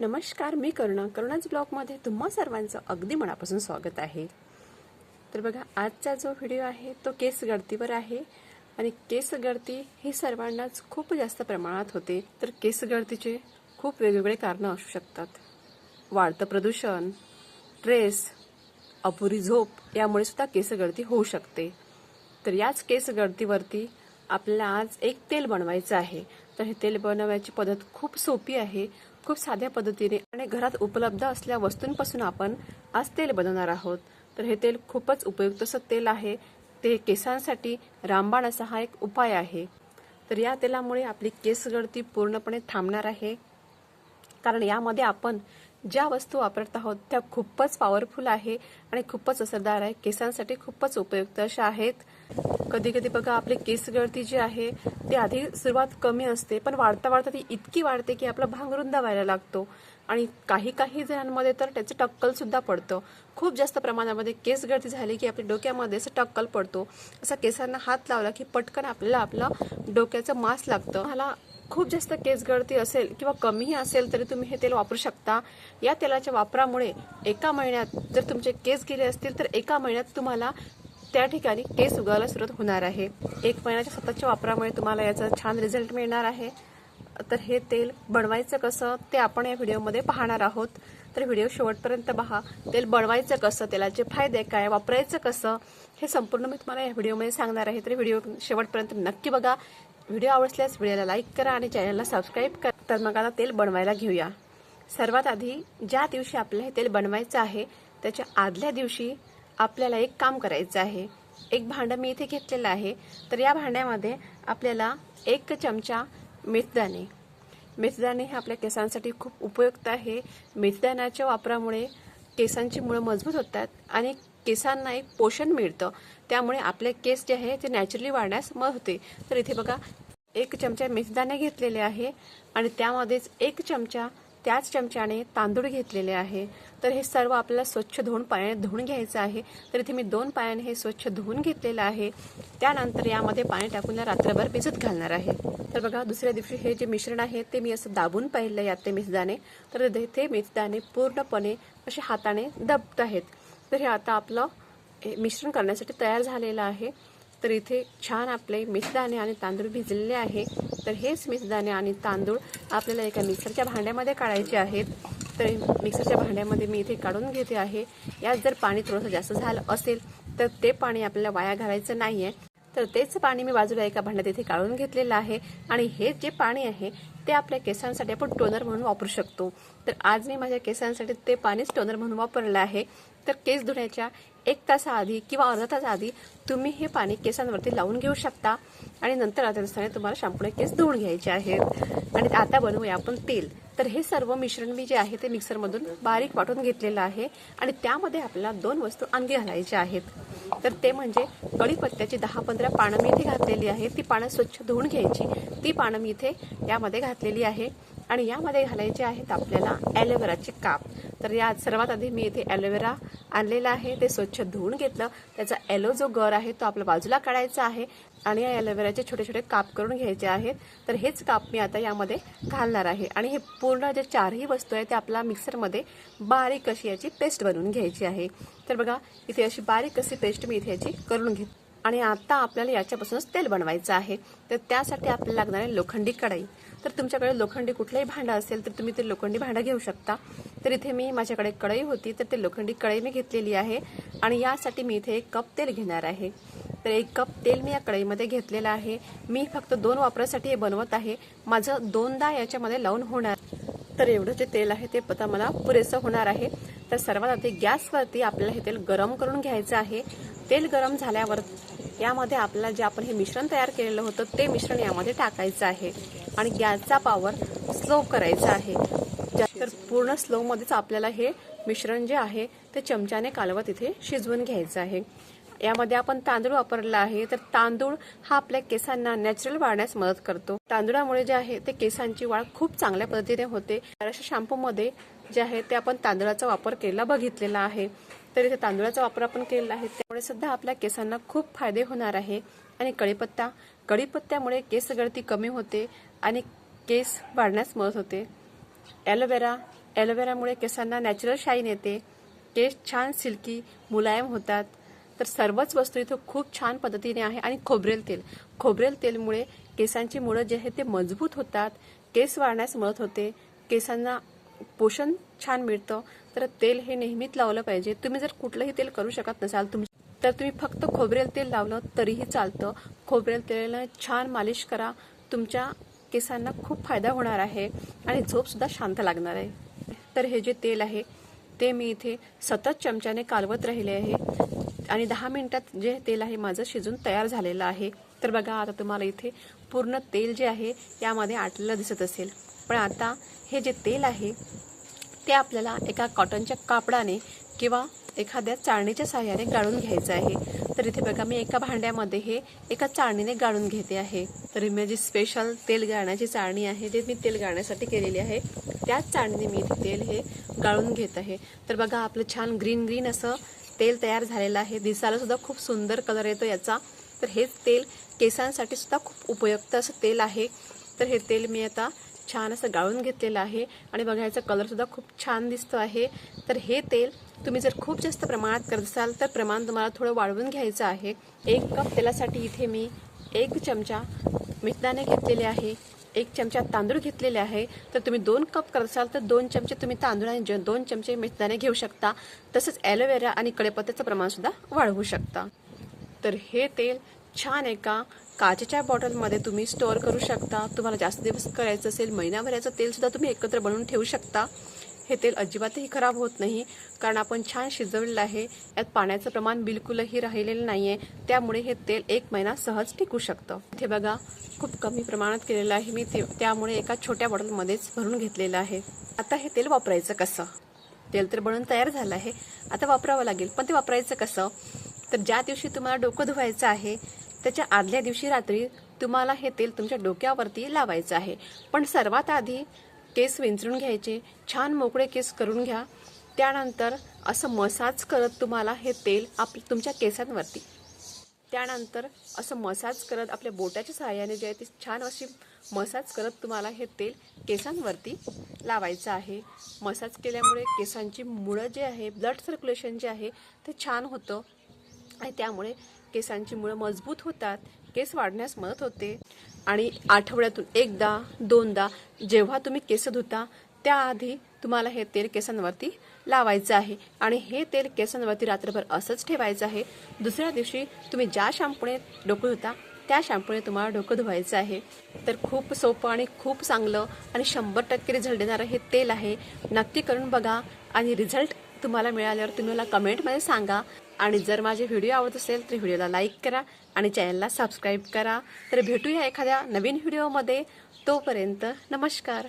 नमस्कार मी करुणा. करुणाच ब्लॉगमध्ये तुम्हा सर्वांचं अगदी मनापासून स्वागत आहे. तर बघा आजचा जो व्हिडिओ आहे तो केस गळतीवर आहे. आणि केस गळती ही सर्वांनाच खूप जास्त प्रमाणात होते. तर केस गळतीचे खूप वेगवेगळे कारणं असू शकतात. वाढतं प्रदूषण स्ट्रेस अपुरी झोप यामुळे सुद्धा केस गळती होऊ शकते. तर याच केस गळतीवरती आपल्याला आज एक तेल बनवायचं आहे. तर हे तेल बनवण्याची पद्धत खूप सोपी आहे. खूप साध्या पद्धतीने आणि घरात उपलब्ध असल्या वस्तूंपासून आपण आज तेल बनवणार आहोत. तर हे तेल खूपच उपयुक्त असं तेल आहे. ते केसांसाठी रामबाण असा हा एक उपाय आहे. तर या तेलामुळे आपली केस गळती पूर्णपणे थांबणार आहे. कारण यामध्ये आपण ज्या वस्तू वापरत आहोत त्या खूपच पॉवरफुल आहे आणि खूपच असरदार आहे. केसांसाठी खूपच उपयुक्त अशा आहेत. कधी कधी बघा आपली केस गळती जी आहे ती आधी सुरुवात कमी असते पण वाढता वाढता ती इतकी वाढते की आपला भांगरुंदा व्हायला लागतो. आणि काही काही जणांमध्ये तर त्याचं टक्कल सुद्धा पडतं. खूप जास्त प्रमाणामध्ये केस गळती झाली की आपल्या डोक्यामध्ये असं टक्कल पडतो. असा केसांना हात लावला की पटकन आपल्याला आपलं डोक्याचं मास लागतं. मला खूप जास्त केस गळती असेल किंवा कमीही असेल तरी तुम्ही हे तेल वापरू शकता. या तेलाच्या वापरामुळे एका महिन्यात जर तुमचे केस गेले असतील तर एका महिन्यात तुम्हाला त्या ठिकाणी केस उगायला सुरुवात होणार आहे. एक महिन्याच्या सततच्या वापरामुळे तुम्हाला याचा छान रिझल्ट मिळणार आहे. तर हे तेल बनवायचं कसं ते आपण या व्हिडिओमध्ये पाहणार आहोत. तर व्हिडिओ शेवटपर्यंत पहा. तेल बनवायचं कसं तेलाचे फायदे काय वापरायचं कसं हे संपूर्ण मी तुम्हाला या व्हिडिओमध्ये सांगणार आहे. तर व्हिडिओ शेवटपर्यंत नक्की बघा. व्हिडिओ आवडल्यास व्हिडिओला लाईक करा आणि चॅनलला सबस्क्राईब करा. तर मग आता तेल बनवायला घेऊया. सर्वात आधी ज्या दिवशी आपल्याला हे तेल बनवायचं आहे त्याच्या आदल्या दिवशी आपल्याला एक काम करायचं आहे. एक भांडं मी इथे घेतलेलं आहे. तर या भांड्यामध्ये आपल्याला एक चमचा मेथदाणे मेथदाणे हे आपल्या केसांसाठी खूप उपयुक्त आहे. मेथदाण्याच्या वापरामुळे केसांची मुळं मजबूत होतात आणि केसांना एक पोषण मिळतं. त्यामुळे आपले केस जे आहे ते नॅचरली वाढण्यास मदत होते. तर इथे बघा एक चमचा मेथदाणे घेतलेले आहे आणि त्यामध्येच एक चमचा त्याच चमच्याने तांदूळ घेतलेले आहे. तर हे सर्व आपल्याला स्वच्छ धुवून पाण्याने धुवून घ्यायचं आहे. तर इथे मी दोन पाण्याने हे स्वच्छ धुवून घेतलेलं आहे. त्यानंतर यामध्ये पाणी टाकून रात्रभर भिजत घालणार आहे. तर बघा दुसऱ्या दिवशी हे जे मिश्रण आहे ते मी असं दाबून पाहिलं यात ते मेथदाणे तर ते मिसदाणे पूर्णपणे असे हाताने दबत आहेत. तर हे आता आपलं हे मिश्रण करण्यासाठी तयार झालेलं आहे. तर इथे छान आपले मिसदाणे आणि तांदूळ भिजलेले आहे. तर हेच मिसदाणे आणि तांदूळ आपल्याला एका मिक्सरच्या भांड्यामध्ये काढायचे आहेत. तर मिक्सरच्या भांड्यामध्ये मी इथे काढून घेते आहे. यात जर पाणी थोडंसं जास्त झालं असेल तर ते पाणी आपल्याला वाया घालायचं नाही आहे तर तेच पाणी मी बाजूला एका भांड्यात इथे काढून घेतलेलं आहे. आणि हे जे पाणी आहे ते आपल्या केसांसाठी आपण टोनर म्हणून वापरू शकतो. तर आज मी माझ्या केसांसाठी ते पाणीच टोनर म्हणून वापरलं आहे. तर केस धुण्याच्या एक तासाआधी किंवा अर्धा तास आधी तुम्ही हे पाणी केसांवरती लावून घेऊ शकता. आणि नंतर अर्ध्या तुम्हाला शॅम्पूने केस धुवून घ्यायचे आहेत. आणि आता बनवूया आपण तेल. तर हे सर्व मिश्रण मी जे आहे ते मिक्सरमधून बारीक वाटून घेतलेलं आहे. आणि त्यामध्ये आपल्याला दोन वस्तू आणखी घालायच्या आहेत. तर ते म्हणजे कढीपत्त्याची दहा पंधरा पानं मी इथे घातलेली आहे. ती पानं स्वच्छ धुवून घ्यायची. ती पानं मी इथे यामध्ये घातलेली आहे. आणि यामध्ये घालायचे आहेत आपल्याला ॲलोवेराचे काप. तर या सर्वात आधी मी इथे ॲलोवेरा आणलेला आहे. ते स्वच्छ धुवून घेतलं. त्याचा ॲलो जो गर आहे तो आपल्या बाजूला काढायचा आहे आणि या ॲलोवेराचे छोटे छोटे काप करून घ्यायचे आहेत. तर हेच काप मी आता यामध्ये घालणार आहे. आणि हे पूर्ण जे चारही वस्तू आहे ते आपला मिक्सरमध्ये बारीक अशी याची पेस्ट बनवून घ्यायची आहे. तर बघा इथे अशी बारीक अशी पेस्ट मी इथे याची करून घेत आणि आता आपल्याला याच्यापासूनच तेल बनवायचं आहे. तर त्यासाठी आपल्याला लागणार आहे लोखंडी कढाई. तर तुमच्याकडे लोखंडी कुठलंही भांडं असेल तर तुम्ही ते लोखंडी भांडं घेऊ शकता. तर इथे मी माझ्याकडे कढई होती तर ते लोखंडी कढई मी घेतलेली आहे. आणि यासाठी मी इथे एक कप तेल घेणार आहे. तर एक कप तेल मी या कढईमध्ये घेतलेलं आहे. मी फक्त दोन वापरासाठी हे बनवत आहे. माझं दोनदा याच्यामध्ये लावून होणार. तर एवढं जे तेल आहे ते पता मला पुरेसं होणार आहे. तर सर्वात आधी गॅसवरती आपल्याला हे तेल गरम करून घ्यायचं आहे. तेल गरम झाल्यावर यामध्ये आपल्याला जे आपण हे मिश्रण तयार केलेलं होतं ते मिश्रण यामध्ये टाकायचं आहे. आणि गॅसचा पॉवर स्लो करायचा आहे. तर पूर्ण स्लोमध्येच आपल्याला हे मिश्रण जे आहे ते चमच्याने कालवत इथे शिजवून घ्यायचं आहे. यामध्ये आपण तांदूळ वापरला आहे तर तांदूळ हा आपल्या केसांना नॅचरल वाढण्यास मदत करतो. तांदूळामुळे जे आहे ते केसांची वाढ खूप चांगल्या पद्धतीने होते. अशा शॅम्पूमध्ये जे आहे ते आपण तांदळाचा वापर केला बघितलेला आहे. तर इथे तांदूळाचा वापर आपण केलेला आहे. त्यामुळे सुद्धा आपल्या केसांना खूप फायदे होणार आहे आणि कढीपत्ता कढीपत्त्यामुळे केस गळती कमी होते आणि केस वाढण्यास मदत होते. ॲलोवेरा ॲलोवेरामुळे केसांना नॅचरल शाईन येते. केस छान सिल्की मुलायम होतात. तर सर्वच वस्तू इथं खूप छान पद्धतीने आहे आणि खोबरेल तेल. खोबरेल तेलमुळे केसांची मुळं जे आहे ते मजबूत होतात. केस वाढण्यास मदत होते. केसांना पोषण छान मिळतं. तर तेल हे नेहमीच लावलं पाहिजे. तुम्ही जर कुठलंही तेल करू शकत नसाल तुम तर तुम्ही फक्त खोबरेल तेल लावलं तरीही चालतं. खोबरेल तेलानं छान मालिश करा. तुमच्या केसांना खूप फायदा होणार आहे आणि झोपसुद्धा शांत लागणार आहे. तर हे जे तेल आहे ते मी इथे सतत चमच्याने कालवत राहिले आहे. आणि दहा मिनिटात जे तेल आहे माझं शिजून तयार झालेलं आहे. तर बघा आता तुम्हाला इथे पूर्ण तेल जे आहे यामध्ये आटलेलं दिसत असेल. पण आता हे जे तेल आहे ते आपल्याला एका कॉटनच्या कापडाने किंवा एखाद्या चाळणीच्या सहाय्याने गाळून घ्यायचं आहे. तर इथे बघा मी एका भांड्यामध्ये हे एका चाळणीने गाळून घेते आहे. तर माझी स्पेशल तेल गाळण्याची चाळणी आहे जे मी तेल गाळण्यासाठी केलेली आहे. त्याच चाळणीने मी इथे तेल हे गाळून घेत आहे. तर बघा आपलं छान ग्रीन ग्रीन असं तेल तयार झालेलं आहे. दिसायला सुद्धा खूप सुंदर कलर येतो याचा. तर हे तेल केसांसाठी सुद्धा खूप उपयुक्त असं तेल आहे. तर हे तेल मी आता छान असं गाळून घेतलेलं आहे. आणि बघायचा कलरसुद्धा खूप छान दिसतो आहे. तर हे तेल तुम्ही जर खूप जास्त प्रमाणात करत असाल तर प्रमाण तुम्हाला थोडं वाढवून घ्यायचं आहे. एक कप तेलासाठी इथे मी एक चमचा मिठदाणे घेतलेले आहे. एक चमचा तांदूळ घेतलेले आहे. तर तुम्ही दोन कप करत असाल तर दोन चमचे तुम्ही तांदूळ आणि ज- दोन चमचे मेथदाणे घेऊ शकता. तसंच ॲलोवेरा आणि कडेपत्त्याचं प्रमाणसुद्धा वाढवू शकता. तर हे तेल छान एका काचेच्या बॉटलमध्ये तुम्ही स्टोअर करू शकता. तुम्हाला जास्त दिवस करायचं असेल महिनाभराचं तेलसुद्धा तुम्ही एकत्र बनवून ठेवू शकता. हे तेल अजिबातही खराब होत नाही कारण आपण छान शिजवलेलं आहे. यात पाण्याचं प्रमाण बिलकुलही राहिलेलं नाही आहे त्यामुळे हे तेल एक महिना सहज टिकू शकतं. इथे बघा खूप कमी प्रमाणात केलेलं आहे मी. ते त्यामुळे एका छोट्या बॉटलमध्येच भरून घेतलेलं आहे. आता हे तेल वापरायचं कसं? तेल तर बनवून तयार झालं आहे. आता वापरावं लागेल पण ते वापरायचं कसं? तर ज्या दिवशी तुम्हाला डोकं धुवायचं आहे त्याच्या आदल्या दिवशी रात्री तुम्हाला हे तेल तुमच्या डोक्यावरती लावायचं आहे. पण सर्वात आधी केस विंचरून घ्यायचे छान मोकळे केस करून घ्या. त्यानंतर असं मसाज करत तुम्हाला हे तेल आप तुमच्या केसांवरती. त्यानंतर असं मसाज करत आपल्या बोटाच्या सहाय्याने जे आहे ते छान अशी मसाज करत तुम्हाला हे तेल केसांवरती लावायचं आहे. मसाज केल्यामुळे केसांची मुळं जे आहे ब्लड सर्क्युलेशन जे आहे ते छान होतं. आणि त्यामुळे केसांची मुळं मजबूत होतात केस वाढण्यास मदत होते. आणि आठवड्यातून एकदा दोनदा जेव्हा तुम्ही केस धुता त्याआधी तुम्हाला हे तेल केसांवरती लावायचं आहे. आणि हे तेल केसांवरती रात्रभर असंच ठेवायचं आहे. दुसऱ्या दिवशी तुम्ही ज्या शॅम्पूने डोकं धुता त्या शॅम्पूने तुम्हाला डोकं धुवायचं आहे. तर खूप सोपं आणि खूप चांगलं आणि शंभर टक्के रिझल्ट देणारं हे तेल आहे. नक्की करून बघा आणि रिझल्ट तुम्हाला मिळाल्यावर तुम्ही मला कमेंटमध्ये सांगा. आणि जर माझे व्हिडिओ आवडत असेल तर व्हिडिओला लाईक करा आणि चॅनलला सबस्क्राईब करा. तर भेटूया एखाद्या नवीन व्हिडिओमध्ये. तोपर्यंत नमस्कार.